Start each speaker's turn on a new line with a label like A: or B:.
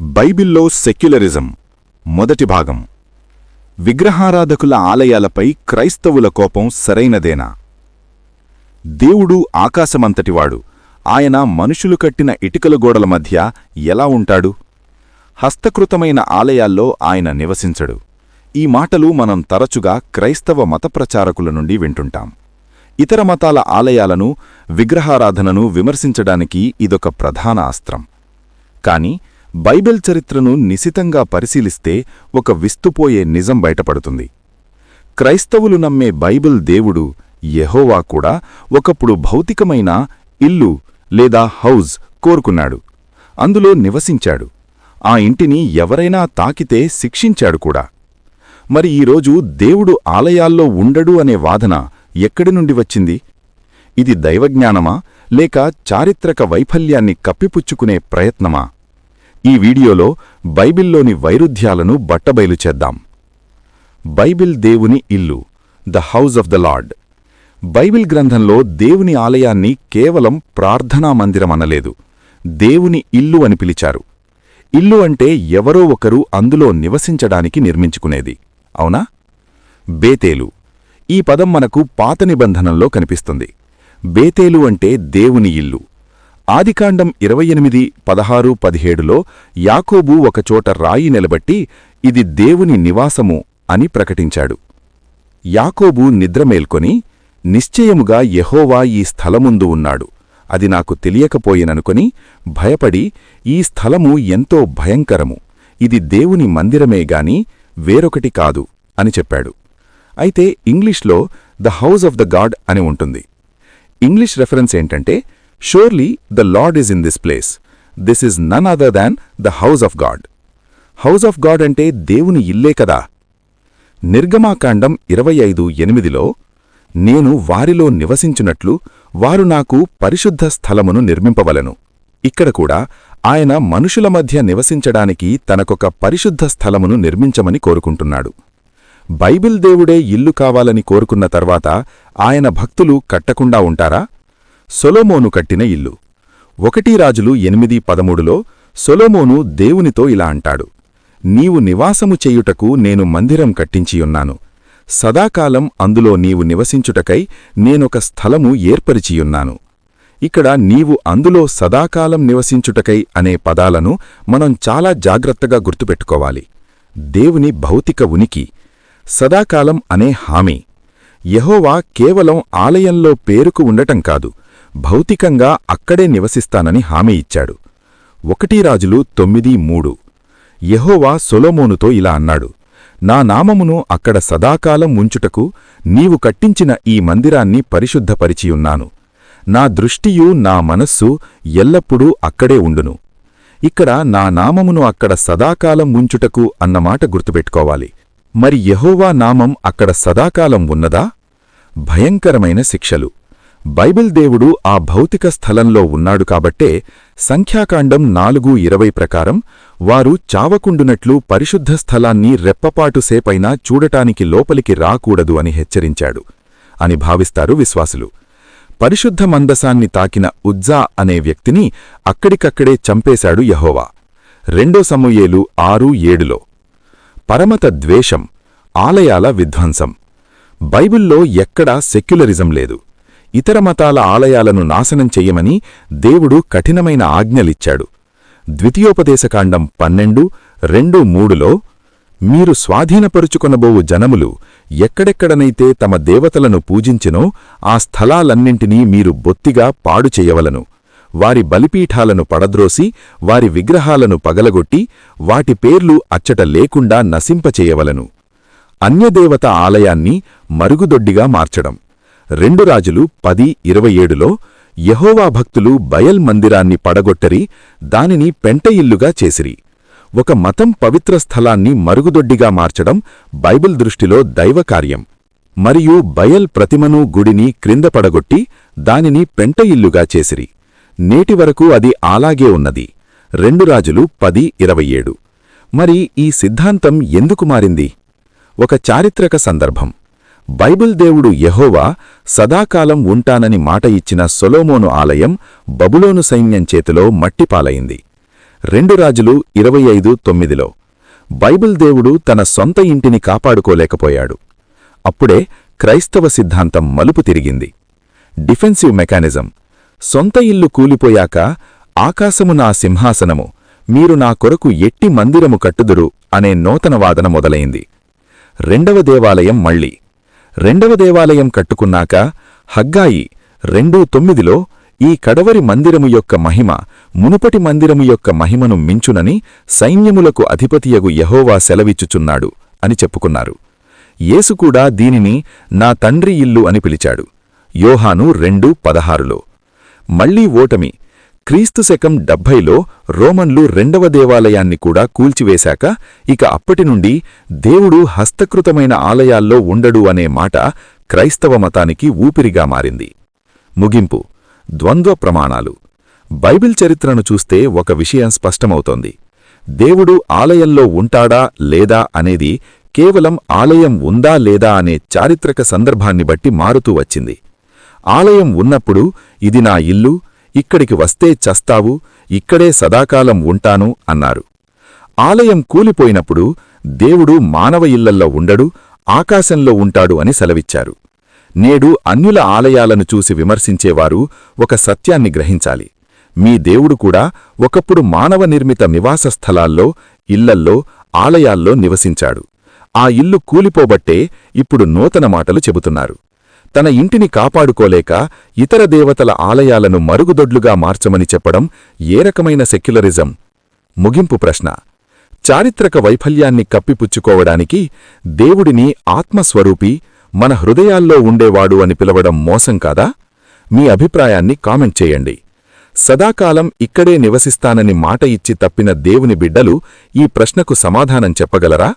A: బైబిల్లో సెక్యులరిజం మొదటి భాగం. విగ్రహారాధకుల ఆలయాలపై క్రైస్తవుల కోపం సరైనదేనా? దేవుడు ఆకాశమంతటివాడు. ఆయన మనుషులు కట్టిన ఇటుకల గోడల మధ్య ఎలా ఉంటాడు? హస్తకృతమైన ఆలయాల్లో ఆయన నివసించడు. ఈ మాటలు మనం తరచుగా క్రైస్తవ మతప్రచారకుల నుండి వింటుంటాం. ఇతర మతాల ఆలయాలను విగ్రహారాధనను విమర్శించడానికి ఇదొక ప్రధాన అస్త్రం కాని బైబిల్ చరిత్రను నిశితంగా పరిశీలిస్తే ఒక విస్తుపోయే నిజం బయటపడుతుంది. క్రైస్తవులు నమ్మే బైబిల్ దేవుడు యెహోవా కూడా ఒకప్పుడు భౌతికమైన ఇల్లు లేదా హౌజ్ కోరుకున్నాడు. అందులో నివసించాడు. ఆ ఇంటిని ఎవరైనా తాకితే శిక్షించాడు కూడా. మరి ఈరోజు దేవుడు ఆలయాల్లో ఉండడు అనే వాదన ఎక్కడి నుండి వచ్చింది? ఇది దైవజ్ఞానమా లేక చారిత్రక వైఫల్యాన్ని కప్పిపుచ్చుకునే ప్రయత్నమా? ఈ వీడియోలో బైబిల్లోని వైరుధ్యాలను బట్టబయలు చేద్దాం. బైబిల్ దేవుని ఇల్లు the house of the Lord. Bible గ్రంథంలో దేవుని ఆలయాన్ని కేవలం ప్రార్థనా మందిరం అనలేదు దేవుని ఇల్లు అని పిలిచారు. ఇల్లు అంటే ఎవరో ఒకరు అందులో నివసించడానికి నిర్మించుకునేది అవునా? బేతేలు. ఈ పదం మనకు పాత నిబంధనంలో కనిపిస్తుంది. బేతేలు అంటే దేవుని ఇల్లు. ఆదికాండం ఇరవై ఎనిమిది పదహారు పదిహేడులో యాకోబు ఒకచోట రాయి నిలబట్టి ఇది దేవుని నివాసము అని ప్రకటించాడు. యాకోబు నిద్రమేల్కొని నిశ్చయముగా యహోవా ఈ స్థలముందు ఉన్నాడు. అది నాకు తెలియకపోయిననుకొని భయపడి ఈ స్థలము ఎంతో భయంకరము. ఇది దేవుని మందిరమే గాని వేరొకటి కాదు అని చెప్పాడు. అయితే ఇంగ్లీష్లో the house of the God అని ఉంటుంది. ఇంగ్లీష్ రెఫరెన్స్ ఏంటంటే surely the Lord is in this place this is none other than the house of God house of God అంటే దేవుని ఇల్లే కదా. నిర్గమాకాండం ఇరవై ఐదు ఎనిమిదిలో నేను వారిలో నివసించున్నట్లు వారు నాకు పరిశుద్ధ స్థలమును నిర్మింపవలను. ఇక్కడ కూడా ఆయన మనుషుల మధ్య నివసించడానికి తనకొక పరిశుద్ధ స్థలమును నిర్మించమని కోరుకుంటున్నాడు. బైబిల్ దేవుడే ఇల్లు కావాలని కోరుకున్న తర్వాత ఆయన భక్తులు కట్టకుండా ఉంటారా? సొలోమోను కట్టిన ఇల్లు. ఒకటి రాజులు ఎనిమిది పదమూడులో సొలోమోను దేవునితో ఇలా అంటాడు నీవు నివాసము చెయ్యుటకు నేను మందిరం కట్టించియున్నాను. సదాకాలం అందులో నీవు నివసించుటకై నేనొక స్థలము ఏర్పరిచియున్నాను. ఇక్కడ నీవు అందులో సదాకాలం నివసించుటకై అనే పదాలను మనం చాలా జాగ్రత్తగా గుర్తుపెట్టుకోవాలి. దేవుని భౌతిక ఉనికి సదాకాలం అనే హామీ. యహోవా కేవలం ఆలయంలో పేరుకు ఉండటం కాదు భౌతికంగా అక్కడే నివసిస్తానని హామీ ఇచ్చాడు. ఒకటి రాజులు తొమ్మిది మూడు. యహోవా సొలోమోనుతో ఇలా అన్నాడు నా నామమును అక్కడ సదాకాలం ఉంచుటకు నీవు కట్టించిన ఈ మందిరాన్ని పరిశుద్ధపరిచియున్నాను నా దృష్టియు నా మనస్సు ఎల్లప్పుడూ అక్కడే ఉండును. ఇక్కడ నా నామమును అక్కడ సదాకాలం ఉంచుటకు అన్నమాట గుర్తుపెట్టుకోవాలి. మరి యహోవా నామం అక్కడ సదాకాలం ఉన్నదా? భయంకరమైన శిక్షలు. బైబిల్ దేవుడు ఆ భౌతిక స్థలంలో ఉన్నాడు కాబట్టే సంఖ్యాకాండం నాలుగు ఇరవై ప్రకారం వారు చావకుండునట్లు పరిశుద్ధ స్థలాన్ని రెప్పపాటు సేపైనా చూడటానికి లోపలికి రాకూడదు అని హెచ్చరించాడు. అని భావిస్తారు విశ్వాసులు. పరిశుద్ధ మందసాన్ని తాకిన ఉజ్జా అనే వ్యక్తిని అక్కడికక్కడే చంపేశాడు యహోవా. రెండో సమూయేలు ఆరు ఏడులో పరమత ద్వేషం ఆలయాల విధ్వంసం. బైబిల్లో ఎక్కడా సెక్యులరిజం లేదు. ఇతర మతాల ఆలయాలను నాశనం చెయ్యమని దేవుడు కఠినమైన ఆజ్ఞలిచ్చాడు. ద్వితీయోపదేశకాండం పన్నెండు రెండు మూడులో మీరు స్వాధీనపరుచుకొనబోవు జనములు ఎక్కడెక్కడనైతే తమ దేవతలను పూజించినో ఆ స్థలాలన్నింటినీ మీరు బొత్తిగా పాడు వారి బలిపీఠాలను పడద్రోసి వారి విగ్రహాలను పగలగొట్టి వాటి పేర్లు అచ్చట లేకుండా నశింపచేయవలను. అన్యదేవత ఆలయాన్ని మరుగుదొడ్డిగా మార్చడం. రెండు రాజులు పది ఇరవై ఏడులో యహోవా భక్తులు బయల్ మందిరాన్ని పడగొట్టరి దానిని పెంట ఇల్లుగా చేసిరి. ఒక మతం పవిత్ర స్థలాన్ని మరుగుదొడ్డిగా మార్చడం బైబిల్ దృష్టిలో దైవకార్యం మరియు బయల్ ప్రతిమను గుడిని క్రింద పడగొట్టి దానిని పెంట ఇల్లుగా చేసిరి. నేటి వరకు అది అలాగే ఉన్నది. రెండు రాజులు పది ఇరవై ఏడు. మరి ఈ సిద్ధాంతం ఎందుకు మారింది? ఒక చారిత్రక సందర్భం. బైబిల్ దేవుడు యహోవా సదాకాలం ఉంటానని మాట ఇచ్చిన సొలోమోను ఆలయం బబులోను సైన్యం చేతిలో మట్టిపాలైంది. రెండు రాజులు ఇరవై ఐదు తొమ్మిదిలో. బైబిల్ దేవుడు తన సొంత ఇంటిని కాపాడుకోలేకపోయాడు. అప్పుడే క్రైస్తవ సిద్ధాంతం మలుపు తిరిగింది. Defensive mechanism. సొంత ఇల్లు కూలిపోయాక ఆకాశము నా సింహాసనము మీరు నా కొరకు ఎట్టి మందిరము కట్టుదురు అనే నూతన వాదన మొదలైంది. రెండవ దేవాలయం మళ్ళీ. రెండవ దేవాలయం కట్టుకున్నాక హగ్గాయి రెండు తొమ్మిదిలో ఈ కడవరి మందిరము యొక్క మహిమ మునుపటి మందిరము యొక్క మహిమను మించునని సైన్యములకు అధిపతియగు యహోవా సెలవిచ్చుచున్నాడు అని చెప్పుకున్నారు. యేసుకూడా దీనిని నా తండ్రి ఇల్లు అని పిలిచాడు. యోహాను రెండు పదహారులో. మళ్ళీ ఓటమి క్రీస్తు శకం డెబ్భైలో రోమన్లు రెండవ దేవాలయాన్ని కూడా కూల్చివేశాక ఇక అప్పటి నుండి దేవుడు హస్తకృతమైన ఆలయాల్లో ఉండడు అనే మాట క్రైస్తవ మతానికి ఊపిరిగా మారింది. ముగింపు. ద్వంద్వ ప్రమాణాలు. బైబిల్ చరిత్రను చూస్తే ఒక విషయం స్పష్టమవుతోంది. దేవుడు ఆలయంలో ఉంటాడా లేదా అనేది కేవలం ఆలయం ఉందా లేదా అనే చారిత్రక సందర్భాన్ని బట్టి మారుతూ వచ్చింది. ఆలయం ఉన్నప్పుడు ఇది నా ఇల్లు ఇక్కడికి వస్తే చస్తావు ఇక్కడే సదాకాలం ఉంటాను అన్నారు. ఆలయం కూలిపోయినప్పుడు దేవుడు మానవ ఇళ్ళల్లో ఉండడు ఆకాశంలో ఉంటాడు అని సెలవిచ్చారు. నేడు అన్యుల ఆలయాలను చూసి విమర్శించేవారు ఒక సత్యాన్ని గ్రహించాలి. మీ దేవుడు కూడా ఒకప్పుడు మానవ నిర్మిత నివాస స్థలాల్లో ఇళ్ళల్లో ఆలయాల్లో నివసించాడు. ఆ ఇల్లు కూలిపోబట్టే ఇప్పుడు నూతన మాటలు చెబుతున్నారు. తన ఇంటిని కాపాడుకోలేక ఇతర దేవతల ఆలయాలను మరుగుదొడ్లుగా మార్చమని చెప్పడం ఏ రకమైన సెక్యులరిజం? ముగింపు ప్రశ్న. చారిత్రక వైఫల్యాన్ని కప్పిపుచ్చుకోవడానికి దేవుడిని ఆత్మస్వరూపి మన హృదయాల్లో ఉండేవాడు అని పిలవడం మోసం కాదా? మీ అభిప్రాయాన్ని కామెంట్ చేయండి. సదాకాలం ఇక్కడే నివసిస్తానని మాట ఇచ్చి తప్పిన దేవుని బిడ్డలు ఈ ప్రశ్నకు సమాధానం చెప్పగలరా?